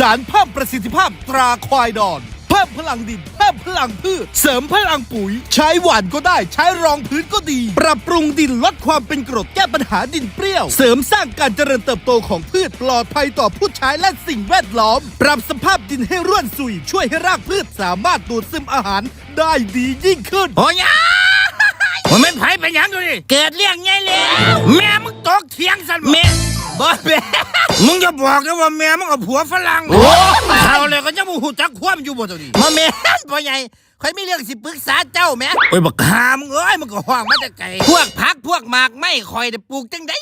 สารเพิ่มประสิทธิภาพตราควายดอนเพิ่มพลังดินเพิ่มพลังพืช เสริมพลังปุ๋ย ใช้หวานก็ได้ ใช้รองพื้นก็ดี ปรับปรุงดินลดความเป็นกรดแก้ปัญหาดินเปรี้ยว เสริมสร้างการเจริญเติบโตของพืชปลอดภัยต่อผู้ใช้และสิ่งแวดล้อม ปรับสภาพดินให้ร่วนสุย ช่วยให้รากพืชสามารถดูดซึมอาหารได้ดียิ่งขึ้นโอ้ยามันเป็นไผเป็นหยังดูดิเกิดเรื่องไงแล้วแม่มึงตกเถียงสันแม่ บ่แม่มึงจะบอกนะว่าแม่มึงกับผัวฝรั่งโอ้เขาเลยก็จะมูหูจักความอยู่บ่ตัวนี้มาแม่พ่อใหญ่ข่อยมีเรื่องสิปรึกษาเจ้าแม่โอ้ยบักหามึงเอ้ยมึงก็ห้องมาแต่ไกลพวกผักพวกหมากไม่ข่อยได้ปลูกจังได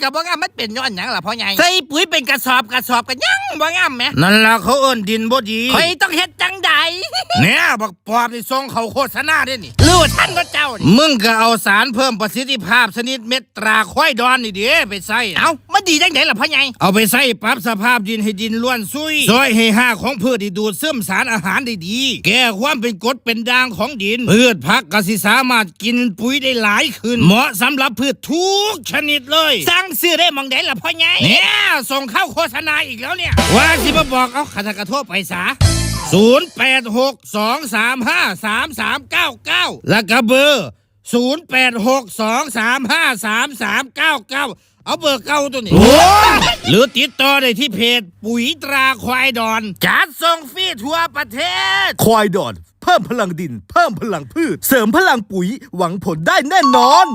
ก็บ่งามมันเป็นย้อนหยังล่ะพ่อใหญ่ใส่ปุ๋ยเป็นกระสอบกระสอบกันยังบ่งามแม่นั่นล่ะเขาเอิ้นดินบ่ดีข่อยต้องเฮ็ดจังใด เนี่ยบักปอบนี่ส่งเขาโฆษณาได้นี่รู้ท่านก็เจ้านี่มึงก็เอาสารเพิ่มประสิทธิภาพชนิดเม็ดตราควายดอนนี่เด้ไปใส่เอามันดีจังไดล่ะพ่อใหญ่เอาไปใส่ปรับสภาพดินให้ดินล้วนซุยซอยให้ห้าของพืชที่ดูดซึมสารอาหารได้ดี แก้ความเป็นกรดเป็นด่างของดิน พืชผักก็สิสามารถกินปุ๋ยได้หลายขึ้น เหมาะสำหรับพืชทุกชนิดเลย สั่งซื้อได้หมองไดล่ะพ่อใหญ่เนี่ยส่งเข้าโฆษณาอีกแล้วเนี่ยว่าสิมาบอกเอาขัดกระโทษไปซะศูนย์แปดหกสองสา มห้าสามสามเก้าเก้าแล้วก็เบอร์ศูนย์แปดหกสองสามห้าสามสามเก้าเก้าเอาเบอร์เก้าตัวนี้ หรือติดต่อได้ที่เพจปุ๋ยตราควายดอน จัดส่งฟรีทั่วประเทศ ควายดอน เพิ่มพลังดิน เพิ่มพลังพืช เสริมพลังปุ๋ยหวังผลได้แน่นอน